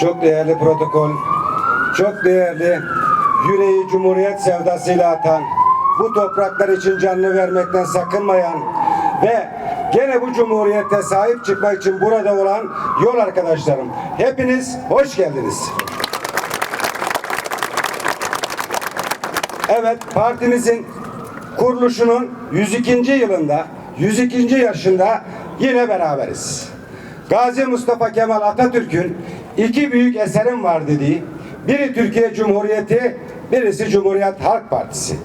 çok değerli protokol, çok değerli yüreği Cumhuriyet sevdasıyla atan, bu topraklar için canını vermekten sakınmayan ve gene bu cumhuriyete sahip çıkmak için burada olan yol arkadaşlarım. Hepiniz hoş geldiniz. Evet, partimizin kuruluşunun 102. yılında, 102. yaşında yine beraberiz. Gazi Mustafa Kemal Atatürk'ün iki büyük eserim var dediği, biri Türkiye Cumhuriyeti, birisi Cumhuriyet Halk Partisi.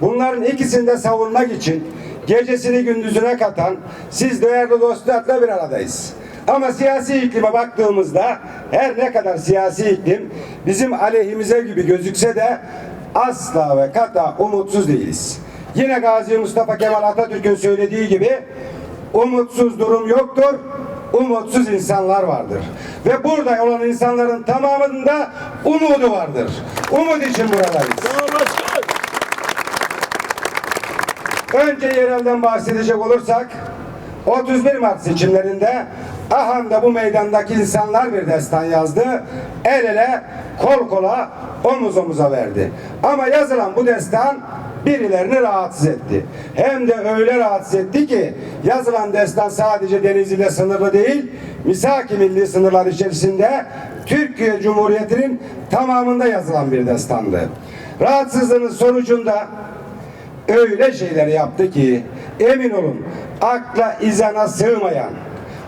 Bunların ikisini de savunmak için gecesini gündüzüne katan siz değerli dostlarla bir aradayız. Ama siyasi iklime baktığımızda her ne kadar siyasi iklim bizim aleyhimize gibi gözükse de asla ve kata umutsuz değiliz. Yine Gazi Mustafa Kemal Atatürk'ün söylediği gibi umutsuz durum yoktur, umutsuz insanlar vardır. Ve burada olan insanların tamamında umudu vardır. Umut için buradayız. Önce yerelden bahsedecek olursak 31 Mart seçimlerinde Ahan'da bu meydandaki insanlar bir destan yazdı. El ele, kol kola, omuz omuza verdi. Ama yazılan bu destan birilerini rahatsız etti. Hem de öyle rahatsız etti ki yazılan destan sadece Denizli ile sınırlı değil, misaki milli sınırlar içerisinde Türkiye Cumhuriyeti'nin tamamında yazılan bir destandı. Rahatsızlığın sonucunda öyle şeyler yaptı ki emin olun akla izana sığmayan,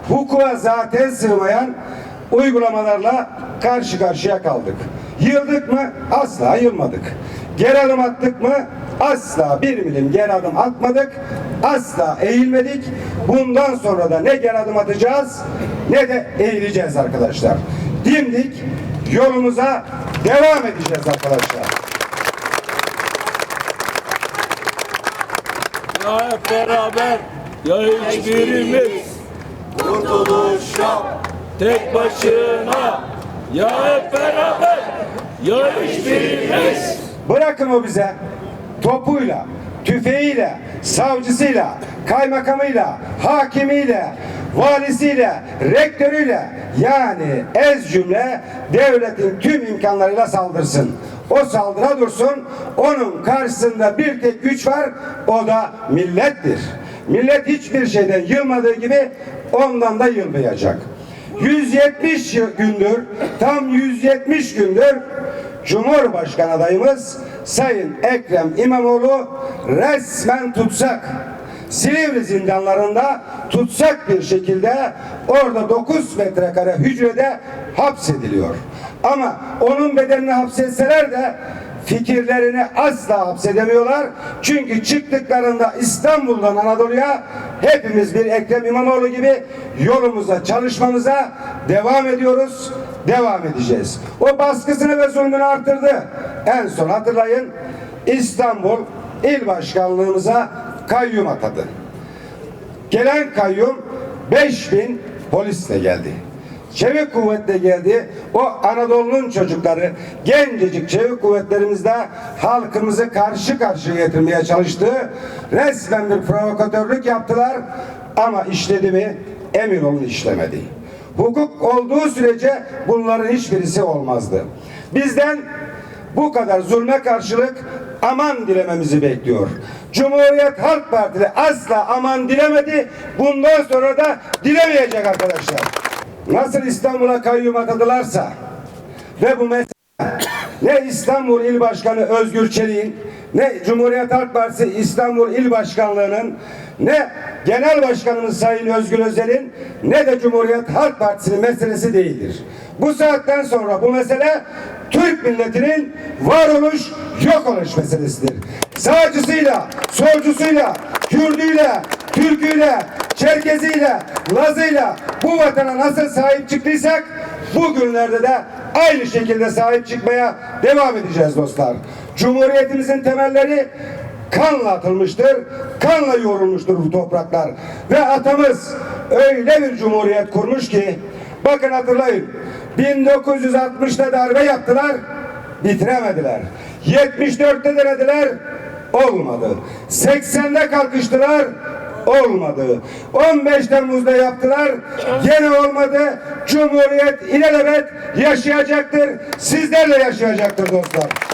hukuka zaten sığmayan uygulamalarla karşı karşıya kaldık. Yıldık mı? Asla yılmadık. Geri adım attık mı? Asla bir milim geri adım atmadık. Asla eğilmedik. Bundan sonra da ne geri adım atacağız ne de eğileceğiz arkadaşlar. Dimdik yolumuza devam edeceğiz arkadaşlar. Ya hep beraber ya hiçbirimiz Kurtuluş yok, tek başına ya hep beraber ya hiçbirimiz Bırakın o bize topuyla, tüfeğiyle, savcısıyla, kaymakamıyla, hakimiyle, valisiyle, rektörüyle yani ez cümle devletin tüm imkanlarıyla saldırsın. O saldıra dursun. Onun karşısında bir tek güç var. O da millettir. Millet hiçbir şeyden yılmadığı gibi ondan da yılmayacak. 170 yıl- gündür, tam 170 gündür Cumhurbaşkanı adayımız Sayın Ekrem İmamoğlu resmen tutsak. Silivri zindanlarında tutsak bir şekilde orada 9 metrekare hücrede hapsediliyor. Ama onun bedenini hapsetseler de fikirlerini asla hapsedemiyorlar. Çünkü çıktıklarında İstanbul'dan Anadolu'ya hepimiz bir Ekrem İmamoğlu gibi yolumuza, çalışmamıza devam ediyoruz, devam edeceğiz. O baskısını ve zulmünü arttırdı. En son hatırlayın İstanbul İl Başkanlığımıza kayyum atadı. Gelen kayyum 5000 polisle geldi. Çevik kuvvetle geldi. O Anadolu'nun çocukları gencecik çevik kuvvetlerimizde halkımızı karşı karşıya getirmeye çalıştı. Resmen bir provokatörlük yaptılar. Ama işledi mi? Emin olun işlemedi. Hukuk olduğu sürece bunların hiçbirisi olmazdı. Bizden bu kadar zulme karşılık aman dilememizi bekliyor. Cumhuriyet Halk Partisi asla aman dilemedi. Bundan sonra da dilemeyecek arkadaşlar. Nasıl İstanbul'a kayyum atadılarsa ve bu mesele ne İstanbul İl Başkanı Özgür Çelik'in ne Cumhuriyet Halk Partisi İstanbul İl Başkanlığı'nın ne Genel Başkanımız Sayın Özgür Özel'in ne de Cumhuriyet Halk Partisi'nin meselesi değildir. Bu saatten sonra bu mesele Türk milletinin varoluş yok oluş meselesidir. Sağcısıyla, solcusuyla, Kürdüyle, Türküyle, Çerkeziyle, Lazıyla bu vatana nasıl sahip çıktıysak bugünlerde de aynı şekilde sahip çıkmaya devam edeceğiz dostlar. Cumhuriyetimizin temelleri kanla atılmıştır, kanla yoğrulmuştur bu topraklar. Ve atamız öyle bir cumhuriyet kurmuş ki, bakın hatırlayın, 1960'ta darbe yaptılar, bitiremediler. 74'te denediler, olmadı. 80'de kalkıştılar, olmadı. 15 Temmuz'da yaptılar. Gene olmadı. Cumhuriyet ilelebet yaşayacaktır. Sizlerle yaşayacaktır dostlar.